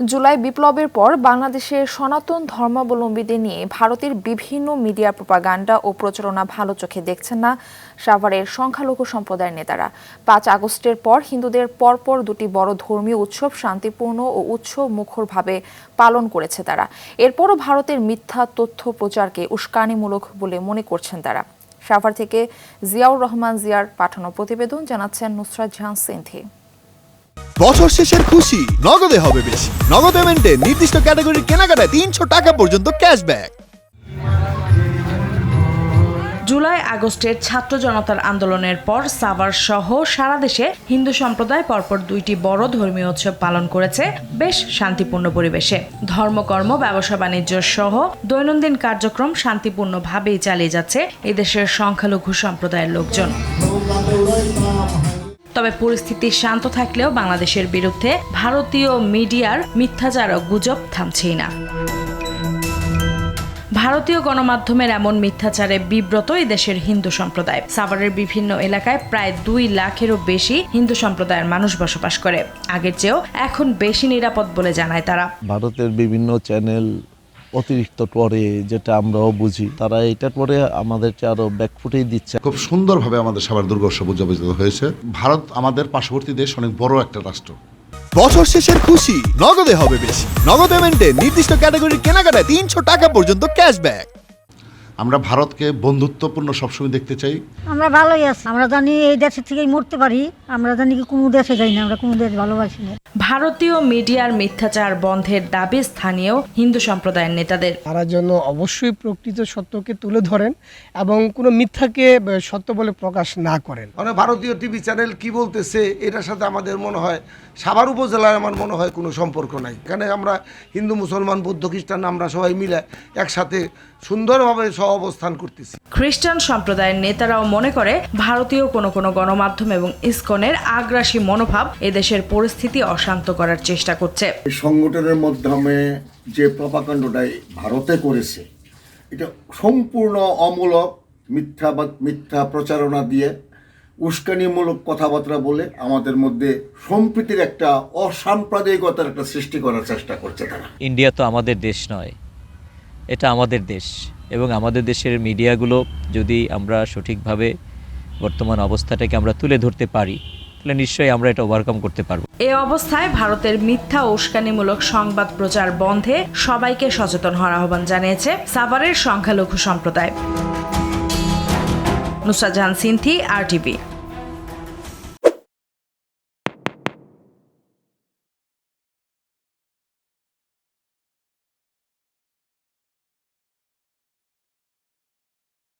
জুলাই বিপ্লবের পর বাংলাদেশের সনাতন ধর্মাবলম্বীদের নিয়ে ভারতের বিভিন্ন মিডিয়া প্রপাগান্ডা ও প্রচারণা ভালো চোখে দেখছেন না সাভারের সংখ্যালঘু সম্প্রদায়ের নেতারা। পাঁচ আগস্টের পর হিন্দুদের পরপর দুটি বড় ধর্মীয় উৎসব শান্তিপূর্ণ ও উৎসব মুখরভাবে পালন করেছে তারা। এরপরও ভারতের মিথ্যা তথ্য প্রচারকে উস্কানিমূলক বলে মনে করছেন তারা। সাভার থেকে জিয়াউর রহমান জিয়ার পাঠানো প্রতিবেদন জানাচ্ছেন নুসরাত জাহান সিন্ধি। বছর শেষের খুশি। নগদে হবে বেশি। নগদ পেমেন্টে নির্দিষ্ট ক্যাটাগরির কেনাকাটায় তিনশো টাকা পর্যন্ত ক্যাশব্যাক। জুলাই আগস্টের ছাত্র জনতার আন্দোলনের পর সাভার সহ সারা দেশে হিন্দু সম্প্রদায় পরপর দুইটি বড় ধর্মীয় উৎসব পালন করেছে বেশ শান্তিপূর্ণ পরিবেশে। ধর্মকর্ম, ব্যবসা বাণিজ্য সহ দৈনন্দিন কার্যক্রম শান্তিপূর্ণভাবেই চালিয়ে যাচ্ছে এদেশের সংখ্যালঘু সম্প্রদায়ের লোকজন। তবে পরিস্থিতি শান্ত থাকলেও বাংলাদেশের বিরুদ্ধে ভারতীয় মিডিয়ার মিথ্যাচার ও গুজব থামছেই না। ভারতীয় গণমাধ্যমের এমন মিথ্যাচারে বিব্রত এই দেশের হিন্দু সম্প্রদায়। সাভারের বিভিন্ন এলাকায় প্রায় দুই লাখেরও বেশি হিন্দু সম্প্রদায়ের মানুষ বসবাস করে। আগের চেয়েও এখন বেশি নিরাপদ বলে জানায় তারা। ভারতের বিভিন্ন চ্যানেল অতিরিক্ত পরে যেটা আমরাও বুঝি তারা এটার পরে আমাদেরকে আরও ব্যাকফুটেই দিচ্ছে। খুব সুন্দরভাবে আমাদের সবার দুর্গোৎসব উদযাপিত হয়েছে। ভারত আমাদের পার্শ্ববর্তী দেশ অনেক বড় একটা রাষ্ট্র। বছর শেষের খুশি নগদে হবে বেশি। নগদ পেমেন্টে নির্দিষ্ট ক্যাটাগরির কেনাকাটায় তিনশো টাকা পর্যন্ত ক্যাশব্যাক আমরা ভারতকে বন্ধুত্বপূর্ণ সবসময় দেখতে চাই। আমরা ভালোই আছি। আমরা জানি এই দেশের থেকেই মরতে পারি। আমরা জানি কি কোনো দেশে যাই না আমরা কোনো দেশ ভালোবাসি না। ভারতীয় মিডিয়ার মিথ্যাচার বন্ধের দাবি স্থানীয় হিন্দু সম্প্রদায়ের নেতাদের। তারা যেন অবশ্যই প্রকৃত সত্যকে তুলে ধরেন এবং কোনো মিথ্যাকে সত্য বলে প্রকাশ না করেন। মানে ভারতীয় টিভি চ্যানেল কি বলতেছে এটার সাথে আমাদের মনে হয় সাভার উপজেলার আমার মনে হয় কোনো সম্পর্ক নাই। এখানে আমরা হিন্দু মুসলমান বৌদ্ধ খ্রিস্টান আমরা সবাই মিলে একসাথে সুন্দরভাবে সহ অবস্থান করতেছি। খ্রিস্টান সম্প্রদায়ের নেতারাও মনে করে ভারতীয় কোনো কোনো গণমাধ্যম এবং ইসকনের আগ্রাসী মনোভাব এদেশের পরিস্থিতি অশান্ত করার চেষ্টা করছে। সংগঠনের মাধ্যমে যে প্রপাকাণ্ডটাই ভারতে করেছে এটা সম্পূর্ণ অমূলক মিথ্যা বা মিথ্যা প্রচারণা দিয়ে উস্কানিমূলক কথাবার্তা বলে আমাদের মধ্যে সম্প্রীতির একটা অসাম্প্রদায়িকতার একটা সৃষ্টি করার চেষ্টা করছে তারা। ইন্ডিয়া তো আমাদের দেশ নয়। এটা আমাদের দেশ এবং আমাদের দেশের মিডিয়াগুলো যদি আমরা সঠিকভাবে বর্তমান অবস্থাটাকে আমরা তুলে ধরতে পারি, তাহলে নিশ্চয়ই আমরা এটা ওভারকাম করতে পারব। এ অবস্থায় ভারতের মিথ্যা উস্কানিমূলক সংবাদ প্রচার বন্ধে সবাইকে সচেতন হওয়ার আহ্বান জানিয়েছে সাভারের সংখ্যালঘু সম্প্রদায়। Nusrat Jahan Sinthi, R TV